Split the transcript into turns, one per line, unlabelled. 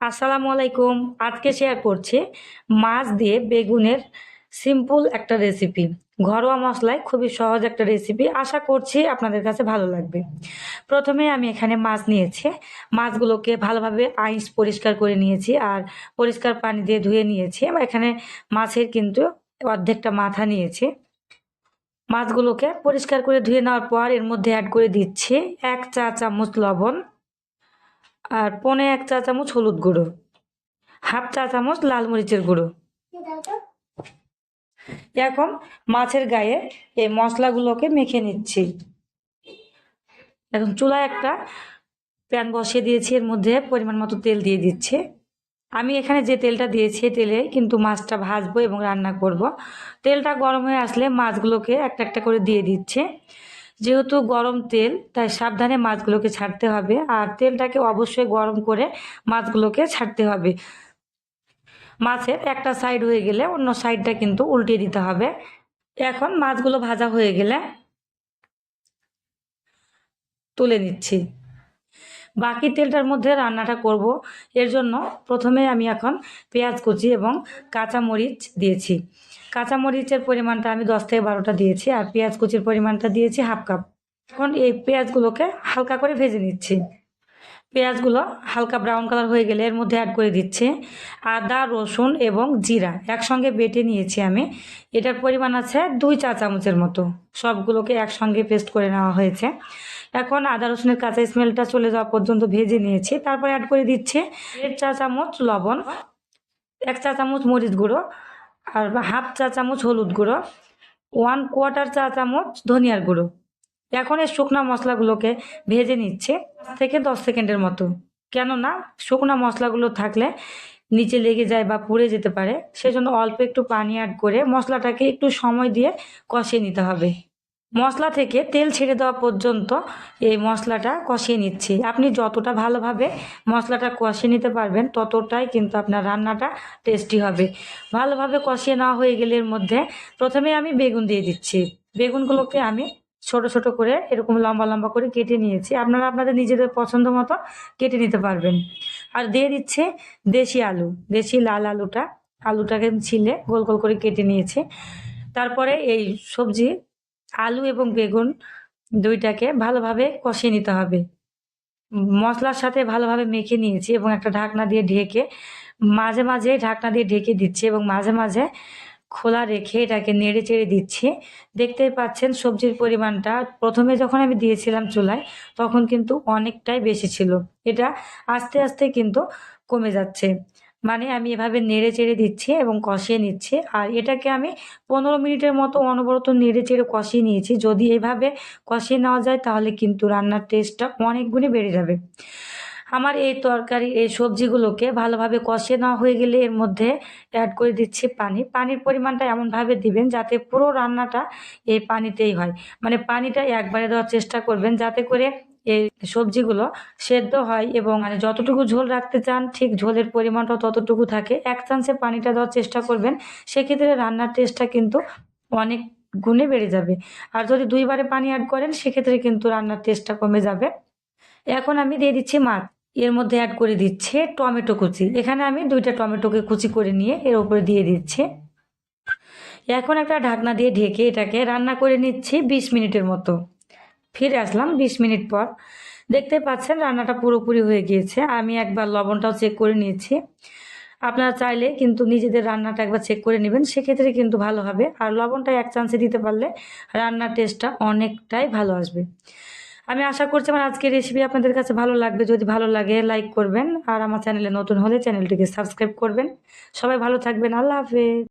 আসসালামু আলাইকুম। আজকে শেয়ার করছি মাছ দিয়ে বেগুনের সিম্পল একটা রেসিপি ঘরোয়া মশলায় খুবই সহজ একটা রেসিপি আশা করছি আপনাদের কাছে ভালো লাগবে। প্রথমে আমি এখানে মাছ নিয়েছি। মাছগুলোকে ভালোভাবে আইস পরিষ্কার করে নিয়েছি আর পরিষ্কার পানি দিয়ে ধুয়ে নিয়েছি। এখানে মাছের কিন্তু অর্ধেকটা মাথা নিয়েছি। মাছগুলোকে পরিষ্কার করে ধুয়ে নেওয়ার পর এর মধ্যে অ্যাড করে দিচ্ছি এক চা চামচ লবণ। আর পনে এক চা চামচ হলুদ গুঁড়ো। হাফ চা চামচ লাল মরিচের গুঁড়ো। এখন মাছের গায়ে এই মশলাগুলোকে মেখে নিচ্ছি। এখন চুলায় একটা প্যান বসিয়ে দিয়েছি, এর মধ্যে পরিমাণ মতো তেল দিয়ে দিচ্ছে। আমি এখানে যে তেলটা দিয়েছি তেলে কিন্তু মাছটা ভাজবো এবং রান্না করব। তেলটা গরম হয়ে আসলে মাছগুলোকে একটা একটা করে দিয়ে দিচ্ছে। যেহেতু গরম তেল, তাই সাবধানে মাছগুলোকে ছাড়তে হবে। আর তেলটাকে অবশ্যই গরম করে মাছগুলোকে ছাড়তে হবে। মাছের একটা সাইড হয়ে গেলে অন্য সাইডটা কিন্তু উল্টিয়ে দিতে হবে। এখন মাছগুলো ভাজা হয়ে গেলে তুলে নিচ্ছি। বাকি তেলটার মধ্যে রান্নাটা করব। এর জন্য প্রথমে আমি এখন পেঁয়াজ কুচি এবং কাঁচামরিচ দিয়েছি। কাঁচা মরিচের পরিমাণটা আমি দশ থেকে বারোটা দিয়েছি আর পেঁয়াজ কুচির পরিমাণটা দিয়েছি হাফ কাপ। এখন এই পেঁয়াজগুলোকে হালকা করে ভেজে নিচ্ছি। পেঁয়াজগুলো হালকা ব্রাউন কালার হয়ে গেলে এর মধ্যে অ্যাড করে দিচ্ছে। আদা, রসুন এবং জিরা একসঙ্গে বেটে নিয়েছি আমি। এটার পরিমাণ আছে দুই চা চামচের মতো। সবগুলোকে একসঙ্গে পেস্ট করে নেওয়া হয়েছে। এখন আদা, রসুনের কাঁচা স্মেলটা চলে যাওয়া পর্যন্ত ভেজে নিয়েছি। তারপর অ্যাড করে দিচ্ছে দেড় চা চামচ লবণ, এক চা চামচ মরিচ গুঁড়ো আর হাফ চা চামচ হলুদ গুঁড়ো ওয়ান কোয়ার্টার চা চামচ ধনিয়ার গুঁড়ো। এখন এই শুকনা মশলাগুলোকে ভেজে নিচ্ছে থেকে দশ সেকেন্ডের মতো। কেননা শুকনা মশলাগুলো থাকলে নিচে লেগে যায় বা পুড়ে যেতে পারে, সেজন্য অল্প একটু পানি অ্যাড করে মশলাটাকে একটু সময় দিয়ে কষিয়ে নিতে হবে। মশলা থেকে তেল ছেড়ে দেওয়া পর্যন্ত এই মশলাটা কষিয়ে নিচ্ছি। আপনি যতটা ভালোভাবে মশলাটা কষিয়ে নিতে পারবেন, ততটাই কিন্তু আপনার রান্নাটা টেস্টি হবে। ভালোভাবে কষিয়ে নেওয়া হয়ে গেলে এর মধ্যে প্রথমে আমি বেগুন দিয়ে দিচ্ছি। বেগুনগুলোকে আমি ছোট ছোট করে এরকম লম্বা লম্বা করে কেটে নিয়েছি। আপনারা আপনাদের নিজেদের পছন্দ মতো কেটে নিতে পারবেন। আর দিয়ে দিচ্ছে দেশি আলু, দেশি লাল আলুটা। আলুটাকে ছিলে গোল গোল করে কেটে নিয়েছি। তারপরে এই সবজি, আলু এবং বেগুন দুইটাকে ভালোভাবে কষিয়ে নিতে হবে। মশলার সাথে ভালোভাবে মেখে নিয়েছি এবং একটা ঢাকনা দিয়ে ঢেকে মাঝে মাঝে ঢাকনা দিয়ে ঢেকে দিচ্ছি এবং মাঝে মাঝে খোলা রেখে এটাকে নেড়ে চেড়ে দিচ্ছি। দেখতেই পাচ্ছেন সবজির পরিমাণটা। প্রথমে যখন আমি দিয়েছিলাম চুলায়, তখন কিন্তু অনেকটাই বেশি ছিল। এটা আস্তে আস্তে কিন্তু কমে যাচ্ছে। মানে আমি এভাবে নেড়ে চেড়ে দিচ্ছি এবং কষিয়ে নিচ্ছি। আর এটাকে আমি পনেরো মিনিটের মতো অনবরত নেড়ে চেড়ে কষিয়ে নিয়েছি। যদি এভাবে কষিয়ে নেওয়া যায়, তাহলে কিন্তু রান্নার টেস্টটা অনেক গুণে বেড়ে যাবে। আমার এই তরকারি, এই সবজিগুলোকে ভালোভাবে কষে নেওয়া হয়ে গেলে এর মধ্যে অ্যাড করে দিচ্ছি পানি। পানির পরিমাণটা এমনভাবে দিবেন যাতে পুরো রান্নাটা এই পানিতেই হয়। মানে পানিটা একবারে দেওয়ার চেষ্টা করবেন যাতে করে এই সবজিগুলো সেদ্ধ হয় এবং মানে যতটুকু ঝোল রাখতে চান, ঠিক ঝোলের পরিমাণটাও ততটুকু থাকে। এক চান্সে পানিটা দেওয়ার চেষ্টা করবেন, সেক্ষেত্রে রান্নার টেস্টটা কিন্তু অনেক গুণে বেড়ে যাবে। আর যদি দুইবারে পানি অ্যাড করেন, সেক্ষেত্রে কিন্তু রান্নার টেস্টটা কমে যাবে। এখন আমি দিয়ে দিচ্ছি মাছ। এর মধ্যে অ্যাড করে দিচ্ছে টমেটো কুচি। এখানে আমি দুইটা টমেটোকে কুচি করে নিয়ে এর উপরে দিয়ে দিচ্ছি। এখন একটা ঢাকনা দিয়ে ঢেকে এটাকে রান্না করে নিচ্ছি বিশ মিনিটের মতো। ফিরে আসলাম বিশ মিনিট পর। দেখতে পাচ্ছেন রান্নাটা পুরোপুরি হয়ে গিয়েছে। আমি একবার লবণটাও চেক করে নিয়েছি। আপনারা চাইলে কিন্তু নিজেদের রান্নাটা একবার চেক করে নেবেন, সেক্ষেত্রে কিন্তু ভালো হবে। আর লবণটা এক চান্সে দিতে পারলে রান্নার টেস্টটা অনেকটাই ভালো আসবে। আমি আশা করছি আমার আজকের রেসিপি আপনাদের কাছে ভালো লাগবে। যদি ভালো লাগে লাইক করবেন। আর আমার চ্যানেলে নতুন হলে চ্যানেলটিকে সাবস্ক্রাইব করবেন। সবাই ভালো থাকবেন। আল্লাহ হাফেজ।